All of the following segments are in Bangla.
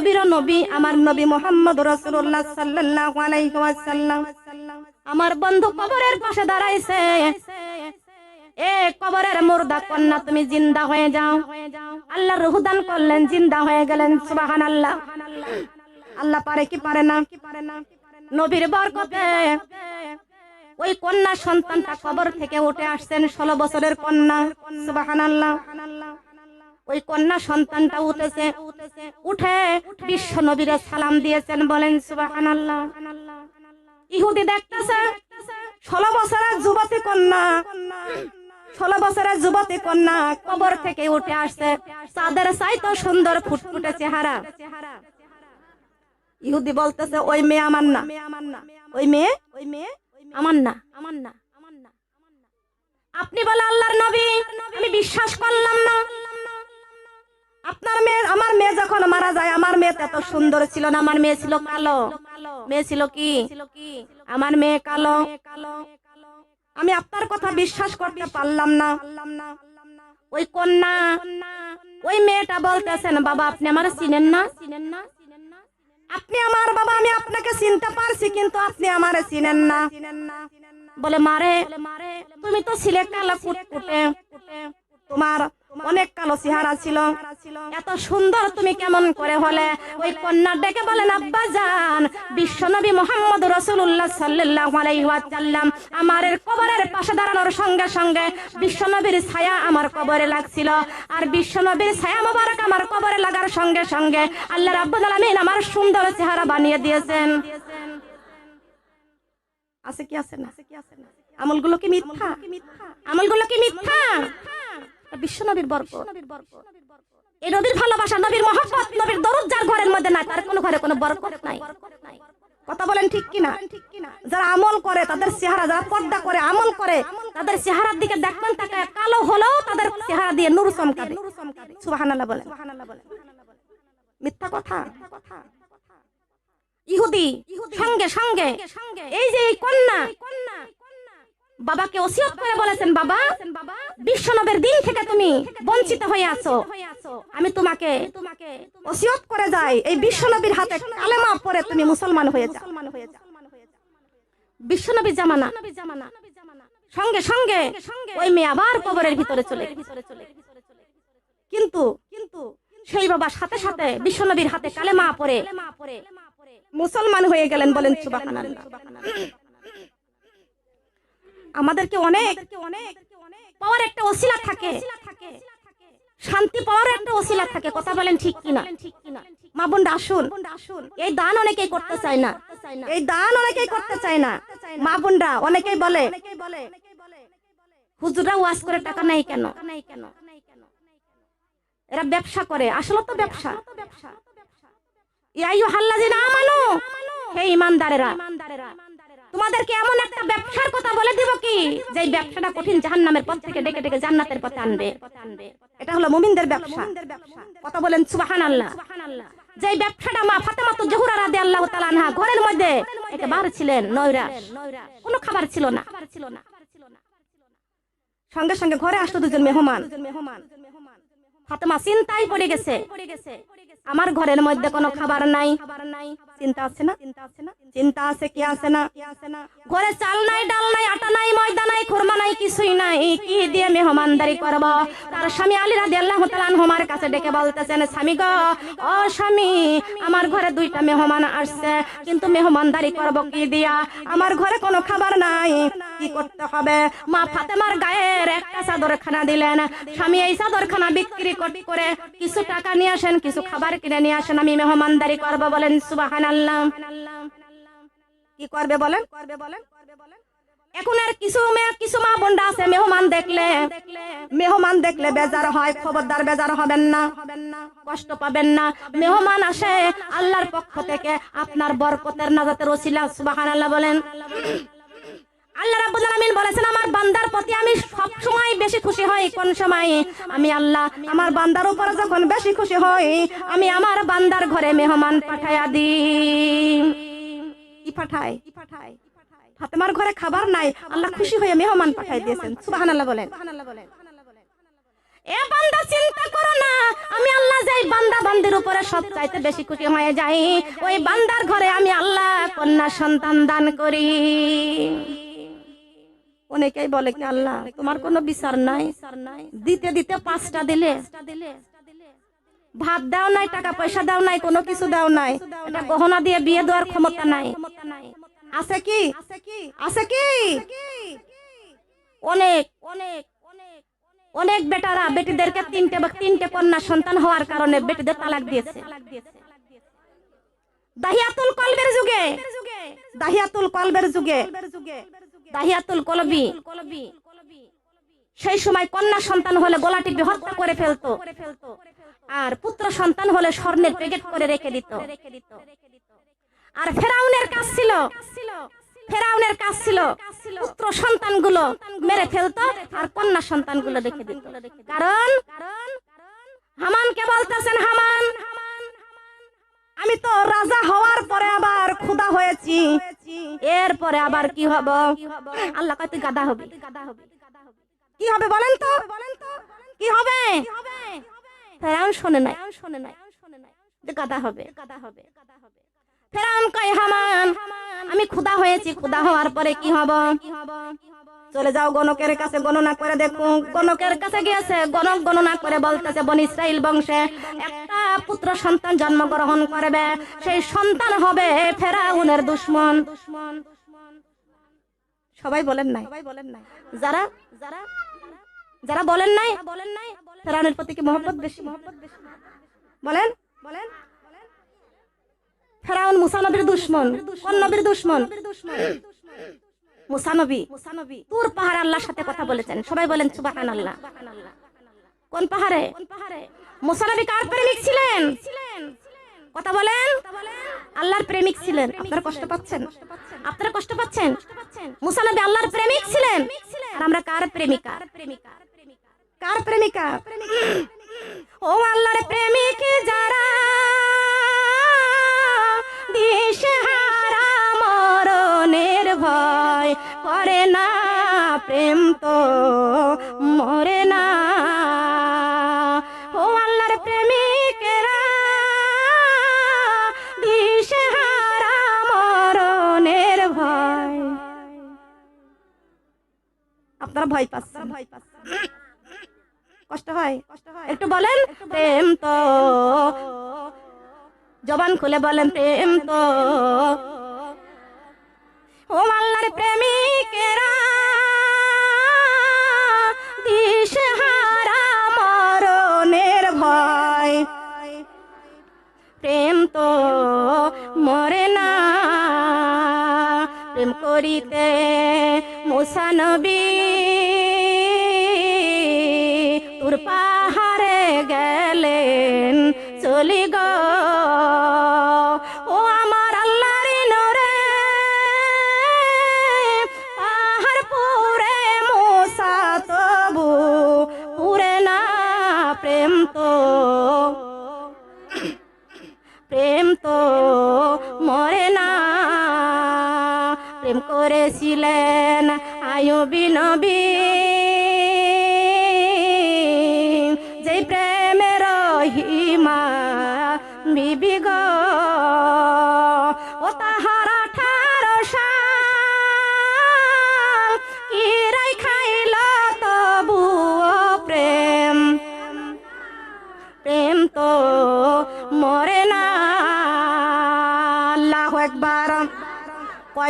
নবীর নবী, আমার নবী মোহাম্মদ রাসূলুল্লাহ সাল্লাল্লাহু আলাইহি ওয়াসাল্লাম। আমার বন্ধু কবরের পাশে দাঁড়াইছে। এ কবরের মুর্দা কন্যা, তুমি জিন্দা হয়ে যাও। আল্লাহ রুহুদান করলেন, জিন্দা হয়ে গেলেন, সুবহানাল্লাহ। আল্লাহ পারে কি পারে না? নবীর বরকতে ওই কন্যা সন্তানটা কবর থেকে উঠে আসছেন, ষোলো বছরের কন্যা, সুবহানাল্লাহ। ওই কন্যা সন্তানটা উঠেছে উঠে বিশ্ব নবীরে সালাম দিয়েছেন, বলেন সুবহানাল্লাহ। ইহুদি দেখতেছে, ষোলো বছরের যুবতী কন্যা, ষোলো বছরের যুবতী কন্যা কবর থেকে উঠে আসছে। চাঁদের চাইতো সুন্দর ফুটফুটে চেহারা। ইহুদি বলতেছে, ওই মেয়ে আমার না। ওই মেয়ে ওই মেয়ে আমার না আমার না। আপনি বলে আল্লাহর নবী, আমি বিশ্বাস করলাম না। আমার মেয়ে যখন মারা যায়, আমার মেয়ে এত সুন্দর ছিল না, আমার মেয়ে ছিল কালো। মেয়ে ছিল কি? আমার মেয়ে কালো। আমি আপনার কথা বিশ্বাস করতে পারলাম না। ওই কন্যা, ওই মেয়েটা বলতেছেন, বাবা, আপনি আমার চিনেন না চিনেন না? আপনি আমার বাবা, আমি আপনাকে চিনতে পারছি, কিন্তু আপনি আমার চিনেন না। বলে, মারে, তুমি তো ছিলে কালো কুটকুটে। তোমার অনেক কালো চেহারা ছিল। এত সুন্দর তুমি কেমন করে হলে? ওই কন্যা ডেকে বলেন, আব্বা জান বিশ্বনবী মোহাম্মদ রসুল্লাহ ওয়াসাল্লাম আমার কবরের পাশে দাঁড়ানোর সঙ্গে সঙ্গে বিশ্বনবীর ছায়া আমার কবরে লাগছিল। আর বিশ্বনবীর ছায়া মোবারক আমার কবরে লাগার সঙ্গে সঙ্গে আল্লাহ রাব্বুল আলামিন আমার সুন্দর চেহারা বানিয়ে দিয়েছেন। আছে কি আছে না? আমলগুলো কি মিথ্যা? আমলগুলো কি মিথ্যা? বিশ্বনবীর বরকত এই নবীর ভালোবাসা, নবীর মহব্বত, নবীর দরদ যার ঘরের মধ্যে নাই, তার কোনো ঘরে কোনো বরকত নাই। কথা বলেন ঠিক কিনা? যারা আমল করে, তাদের চেহারা, যারা পর্দা করে, আমল করে, তাদের চেহারার দিকে দেখবেন, তাকে কালো হলেও তাদের চেহারা দিয়ে নুর চমকাবে। সুবহানাল্লাহ বলেন। মিথ্যা কথা? ইহুদি, সঙ্গে সঙ্গে, এই যে এই কন্যা বাবাকে ওসিয়ত করে বলেছেন, বাবা, বিশ্বনবের দিন থেকে তুমি বঞ্চিত হয়ে আছো। আমি তোমাকে ওসিয়ত করে যাই। এই বিশ্বনবীর হাতে কালেমা পরে তুমি মুসলমান হয়ে যাও। বিশ্বনবীর জামানা, সঙ্গে সঙ্গে ওই মেয়ে আবার কবরের ভিতরে চলে কিন্তু কিন্তু সেই বাবা সাথে সাথে বিশ্বনবীর হাতে কালেমা পরে মুসলমান হয়ে গেলেন বলেন, সুবহানাল্লাহ। আমাদেরকে অনেক পাওয়ার একটা ওসিলা থাকে। শান্তি পাওয়ার একটা ওসিলা থাকে, কথা বলেন ঠিক কিনা? মা বোনরা আসুন। এই দান অনেকেই করতে চায় না। এই দান অনেকেই করতে চায় না। মা বোনরা অনেকেই বলে হুজুরা ওয়াজ করে টাকা নাই কেন? এরা ব্যবসা করে, আসলে তো ব্যবসা। ইয়াইয়ু হাল্লাযিনা আমানু। হে ইমানদারেরা তোমাদেরকে এমন একটা ব্যবসার কথা বলে দিব কি? যে ব্যবসাটা কঠিন জাহান্নামের পথ থেকে ডেকে ডেকে জান্নাতের পথে আনবে। এটা হলো মুমিনদের ব্যবসা। কথা বলেন সুবহানাল্লাহ। যে ব্যবসাটা মা ফাতেমা তো জহুরা রাদিয়াল্লাহু তাআলা আনহা, ঘরের মধ্যে একেবারে ছিলেন, নৈরাশ। কোনো খাবার ছিল না। সঙ্গে সঙ্গে ঘরে আসলো দুজন মেহমান। ফাতেমা চিন্তায় পড়ে গেছে। আমার ঘরের মধ্যে কোনো খাবার নাই। চিন্তা আছে না? চিন্তা আছে কি আছে না? ঘরে চাল নাই, ডাল নাই, আটা নাই, ময়দা নাই, খুরমা নাই, কিছুই নাই। কি দিয়ে মেহমানদারি করব? তার স্বামী আলী রাদিয়াল্লাহু তাআলা আনহুমার কাছে ডেকে বলতেছেন, স্বামী গো, ও স্বামী, আমার ঘরে দুইটা মেহমান আসছে, কিন্তু মেহমানদারি করব কি দিয়া? আমার ঘরে কোনো খাবার নাই, কি করতে হবে? মা ফাতেমার গায়ের একটা চাদরখানা দিলেন। স্বামী, এই চাদরখানা বিক্রি করে কিছু টাকা নিয়ে আসেন, কিছু খাবার কিনে নিয়ে আসেন, আমি মেহমানদারি করব। বলেন, সুবহানাল্লাহ। কি করবে বলেন? করবে বলেন করবে বলেন এখন আর কিছু কিছু মা বোনরা আছে, মেহমান দেখলে। মেহমান দেখলে বেজার হয়, খবরদার বেজার হবেন না, কষ্ট পাবেন না। মেহমান আসে, আল্লাহর পক্ষ থেকে আপনার বরকতের নাজাতের ওসিলা, সুবহানাল্লাহ বলেন। আল্লাহ রাব্বুল আলামিন বলেছেন, আমার বান্দার প্রতি আমি সব সময় বেশি খুশি হই। কোন সময়? আমি আল্লাহ, আমার বান্দার উপরে যখন বেশি খুশি হই, আমি আমার বান্দার ঘরে মেহমান পাঠায়া দিই। ফাতেমার ঘরে খাবার নাই। আল্লাহ খুশি হয়ে মেহমান পাঠাই দিয়েছেন। সুবহানাল্লাহ বলেন। এ বান্দা চিন্তা করো না। আমি আল্লাহ যাই, বান্দা বান্দির উপরে সব চাইতে বেশি খুশি হয়ে যাই। ওই বান্দার ঘরে আমি আল্লাহ কন্যা সন্তান দান করি। অনেকেই বলে কি, আল্লাহ, তোমার কোনো বিচার নাই। দিতে দিতে পাঁচটা দিলে? ভাত দাও নাই, টাকা পয়সা দাও নাই, কোনো কিছু দাও নাই। এটা গহনা দিয়ে বিয়ে দেওয়ার ক্ষমতা নাই। আছে কি? আছে কি? অনেক। অনেক অনেক বেটারা বেটিদেরকে তিনটে বা তিনটে কন্যা সন্তান হওয়ার কারণে বেটিদের তালাক দিয়েছে। দাহিয়াতুল কলবের যুগে। দাহিয়াতুল কলবের যুগে। দাহিয়াতুল কলবি। সেই সময় কন্যা সন্তান হলে গলা টিপে হত্যা করে ফেলতো। আর পুত্র সন্তান হলে স্বর্ণের প্যাকেট করে রেখে দিত। আর ফেরাউনের কাজ ছিল, ফেরাউনের কাজ ছিল পুত্র সন্তানগুলো মেরে ফেলতো আর কন্যা সন্তানগুলো রেখে দিত। কারণ হামানকে বলতেছেন, হামান, আমি তো রাজা হওয়ার পরে আবার ক্ষুদা হয়েছি। এরপরে আবার কি হব? আল্লাহ কয় গাদা হবি। কি হবে বলেন তো? কি হবে? ফেরাউন শোনে নাই। শোনে নাই যে গাদা হবে। গাদা হবে ফেরাউন কয়, হামান, আমি ক্ষুদা হয়েছি ক্ষুদা হওয়ার পরে কি হব? চলে যাও গণকের কাছে, গণনা করে দেখো। গণকের কাছে গিয়েছে, গণক গণনা করে বলতেছে, বন ইসরাইল বংশে একটা পুত্র সন্তান জন্মগ্রহণ করবে। সেই সন্তান হবে ফেরাউনের দুশ্মন। সবাই বলেন নাই? যারা যারা যারা বলেন নাই বলেন নাই ফেরাউনের প্রতি কি মহব্বত বেশি? মহব্বত বেশি বলেন বলেন। ফেরাউন মুসানবীর দুশ্মন, কোন নবীর দুশ্মন? মুসানবী মুসানবী তুর পাহাড় আল্লাহর সাথে কথা বলেছেন। সবাই বলেন সুবাহান আল্লাহ কোন পাহাড়ে? কোন পাহাড়ে মুসানবী কার প্রেমিক ছিলেন? কথা বলেন। আল্লাহর প্রেমিক ছিলেন। আপনারা কষ্ট পাচ্ছেন? আপনারা কষ্ট পাচ্ছেন? মুসানবী আল্লাহর প্রেমিক ছিলেন? আর আমরা কার প্রেমিকা? কার প্রেমিকা? ও আল্লাহর প্রেমিক যারা দিশেহারা মরণের ভয় করে না, প্রেম তো মরে না। ও আল্লাহর প্রেমিকেরা দিশেহারা মরণের ভয়। আপনারা ভয় পাচ্ছেন? ভয় পাচ্ছেন কষ্ট হয়। কষ্ট হয়। একটু বলেন প্রেম তো। জবান খুলে বলেন প্রেম তো। ও আল্লাহর প্রেমিকেরা দিশেহারা মরণের ভয়। প্রেম তো মরে না। প্রেম করিতে মুসানবী তোর পাহাড়ে গেলেন, চলি গ। ও আমার আল্লাহর নরে পাহাড় পুরে মোসা তবু, পুরে না প্রেম তো। প্রেম তো মরে না। প্রেম করেছিলেন আয়ুবি নবী।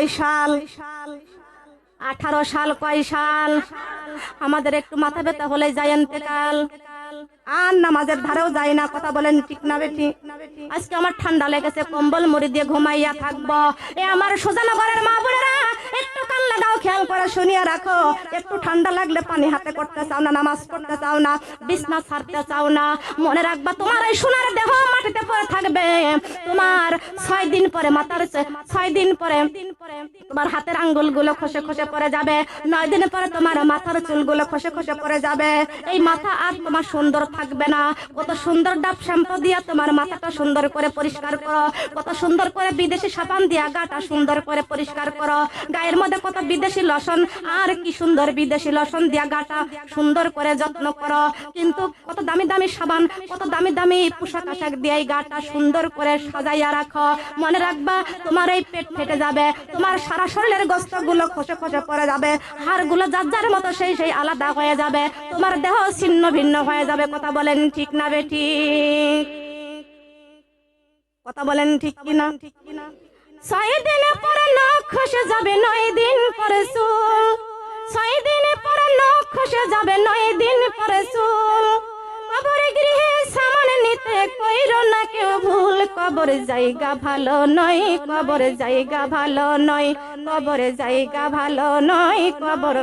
কয় সাল? আঠারো সাল কয় সাল? আমাদের একটু মাথা ব্যথা হলে যায় কাল আর নামাজের ধারেও যায় না, কথা বলেন ঠিক না বেটি আজকে আমার ঠান্ডা লেগেছে, কম্বল মুড়ি দিয়ে ঘুমাইয়া থাকব। এ আমার সোজানগরের মা বোনেরা একটু কান লাগাও খেয়াল করে শুনিয়ে রাখো। একটু ঠান্ডা লাগলে পানি হাতে করতে চাও না, নামাজ পড়তে চাও না, বিছনা ছাড়তে চাও না। মনে রাখবা, তোমার এই সোনার দেহ মাটিতে পড়ে থাকবে। তোমার ছয় দিন পরে মাথার ছয় দিন পরে, তোমার হাতের আঙ্গুলগুলো খসে খসে পড়ে যাবে। নয় দিন পরে তোমার মাথার চুলগুলো খসে খসে পড়ে যাবে। এই মাথা আর তোমার সুন্দর থাকবে না। কত সুন্দর ডাব শ্যাম্পু দিয়া তোমার মাথাটা সুন্দর করে পরিষ্কার করো। কত সুন্দর করে বিদেশি সাবান দিয়া গাটা সুন্দর করে পরিষ্কার করো। গায়ের মধ্যে কত বিদেশি লসন। আর কি সুন্দর বিদেশি লসন দিয়া গাটা। সুন্দর করে যত্ন করো। কিন্তু কত দামি দামি সাবান, কত দামি দামি পোশাক আশাক দিয়ে গাটা সুন্দর করে সাজাইয়া রাখো। মনে রাখবা, তোমার এই পেট ফেটে যাবে। তোমার সারা শরীরের গোস্তগুলো খসে খসে পড়ে যাবে। হাড়গুলো যার যার মতো সেই সেই আলাদা হয়ে যাবে। তোমার দেহ ছিন্ন ভিন্ন হয়ে যাবে। কথা বলেন ঠিক না বেঠিক কথা বলেন ঠিক কিনা ঠিক কিনা? ছয় দিন পরে নখ খসে যাবে নয় দিন পরে চুল। ছয় দিন পরে নখ খসে যাবে নয় দিন পরে চুল। কবরে গৃহে সামান নিতে কইর না কেউ ভুল। কবরে জায়গা ভালো নয়, কবরে জায়গা ভালো নয়, কবরে জায়গা ভালো নয়, কবর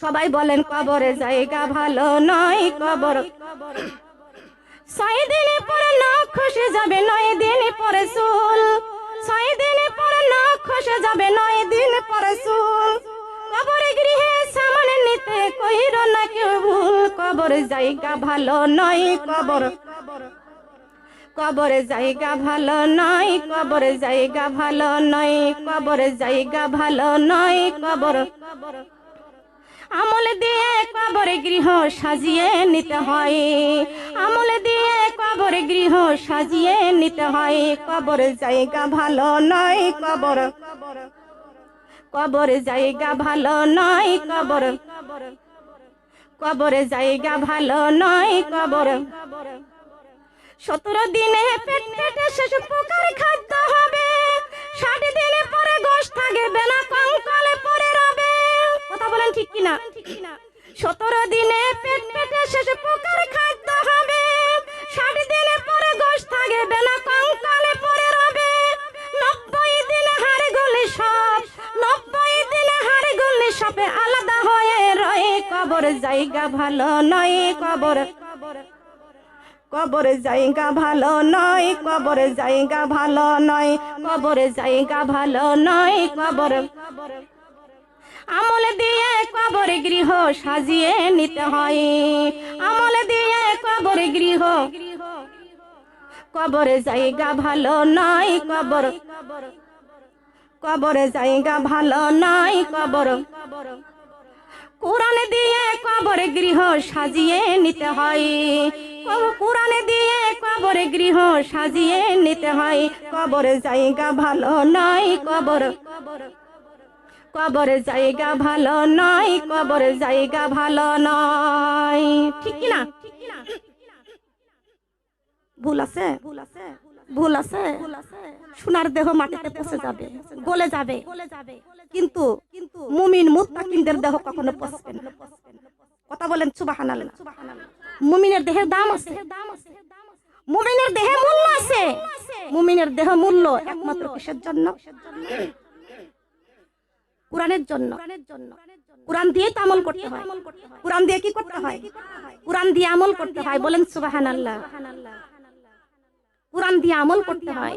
সবাই বলেন কবরে জায়গা ভালো নয়, কবর ছয় দিন পরে নখ খসে যাবে, নয় দিন পরে চুল। ছয় দিন পরে নখ খসে যাবে, নয় দিন পরে চুল। কবরে গৃহে সামান নিতে কইর না কেউ ভুল। কবরে জায়গা ভালো নয় কবর। কবরে জায়গা ভালো নয় কবরে। জায়গা ভালো নয় কবরে। জায়গা ভালো নয় কবর। আমল দিয়ে কবরে গৃহ সাজিয়ে নিতে হয়। আমল দিয়ে কবরে গৃহ সাজিয়ে নিতে হয়। কবর জায়গা ভালো নয়, কবর। কবর জায়গা ভালো নয়, কবর। কবরে জায়গা ভালো নয়, কবর। সতেরো দিনে পেট পেটে শেষ পোকার খাদ্য হবে। ষাট দিনে পরে গোশ থাকবে না কঙ্কালে। বলেন ঠিক কিনা? সতেরো দিনে পেট পেটে শেষ পোকার খাদ্য হবে। ষাট দিনে পরে গোশ থাকবে না কঙ্কালে পরে রবে। নব্বই দিনে হাড় গলি সব, নব্বই দিনে হাড় গলি সবে। আলাদা হয়ে রয়ে কবর, জায়গা ভালো নয় কবর। কবরে, জায়গা ভালো নয় কবরে, জায়গা ভালো নয় কবরে, জায়গা ভালো নয় কবর। আমলে দিয়ে কবরে গৃহ সাজিয়ে নিতে হয়। আমলে দিয়ে কবরে গৃহ। কবরে জায়গা ভালো নয় কবর। কবরে জায়গা ভালো নয় কবর। কোরআন দিয়ে কবরে গৃহ সাজিয়ে নিতে হয়। কোরআনে দিয়ে কবরে গৃহ সাজিয়ে নিতে হয়। কবরে জায়গা ভালো নয় কবর কবরে। জায়গা ভালো নয়, কবরে জায়গা ভালো নয়। ঠিক না ভুল আছে? ভুল আছে? ভুল আছে সোনার দেহ মাটিতে পচে যাবে, গলে যাবে। কিন্তু কিন্তু মুমিন মুত্তাকিনদের দেহ কখনো পচবে না। কথা বলেন, সুবহানাল্লাহ। মুমিনের দেহের দাম আছে। মুমিনের দেহে মূল্য আছে। মুমিনের দেহ মূল্য একমাত্র কিসের জন্য? কোরআনের জন্য। কোরআন দিয়ে তো আমল করতে হয়। কোরআন দিয়ে কি করতে হয়? কোরআন দিয়ে আমল করতে হয় বলেন সুবহানাল্লাহ। কোরআন দিয়ে আমল করতে হয়।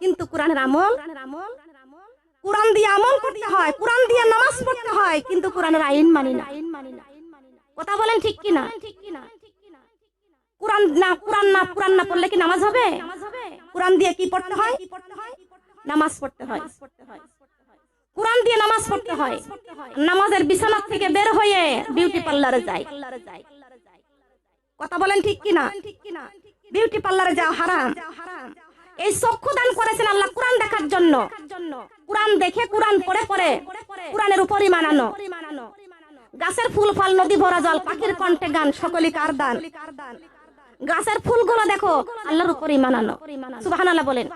কিন্তু কোরআনের আমল কোরআন দিয়ে আমল করতে হয়। কোরআন দিয়ে নামাজ পড়তে হয়। কিন্তু কোরআনের আইন মানি না। কথা বলেন ঠিক কি না কোরআন না কোরআন না কোরআন না পড়লে কি নামাজ হবে? কোরআন দিয়ে কি পড়তে হয়? নামাজ পড়তে হয়। কোরআন দিয়ে নামাজ পড়তে হয়। নামাজের বিছানা থেকে বের হয়ে বিউটি পার্লারে যায়। কথা বলেন ঠিক কিনা? বিউটি পার্লারে যাওয়া হারাম। এই চক্ষু দান করেছেন আল্লাহ কোরআন দেখার জন্য। কোরআন দেখে, কোরআন পড়ে পড়ে। কোরআনের উপরই মানানো। গাছের ফুল, ফল, নদী ভরা জল, পাখির কণ্ঠে গান, সকলই কার দান? গাছের ফুলগুলো দেখো, আল্লাহর উপরই মানানো সুবহানাল্লাহ বলেন।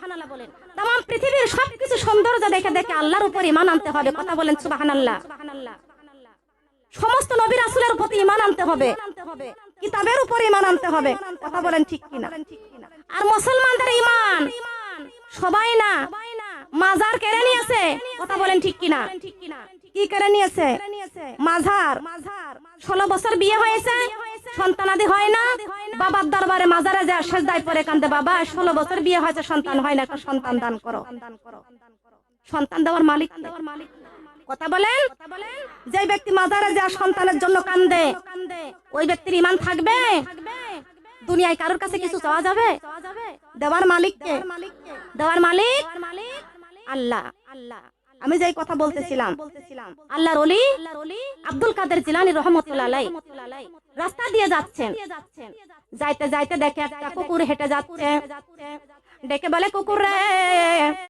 তাম পৃথিবীর সবকিছু সৌন্দর্য দেখে দেখে আল্লাহর উপর ইমান আনতে হবে। কথা বলেন সুবহানাল্লাহ। সমস্ত নবী রাসূলের প্রতি ইমান আনতে হবে। কিতাবের উপর ইমান আনতে হবে। কথা বলেন ঠিক কিনা? আর মুসলমানদের ইমান সবাই না, মাজার কেড়ে নিয়েছে। কথা বলেন ঠিক কিনা? কি কেড়ে নিয়েছে মাজার। ষোলো বছর বিয়ে হয়েছে। সন্তানাদি হয় না। বাবার দরবারে মাজারে যায়, সেজদায় পরে কান্দে বাবা। ষোলো বছর বিয়ে হয়েছে, সন্তান হয় না, একটা সন্তান দান করো। সন্তান দেওয়ার মালিক দেওয়ার মালিক কথা বলেন? যে ব্যক্তি মাজারে যা সন্তানের জন্য কান্দে, ওই ব্যক্তির ইমান থাকবে? দুনিয়ায় কারোর কাছে কিছু চাওয়া যাবে? দেওয়ার মালিককে? দেওয়ার মালিক? আল্লাহ আল্লাহ। আমি যে কথা বলতেছিলাম, আল্লাহর অলি আব্দুল কাদের জিলানি রহমতুল্লাহ রাস্তা দিয়ে যাচ্ছেন। যাইতে যাইতে দেখে একটা কুকুর হেঁটে যাচ্ছে। ডেকে বলে, কুকুর রে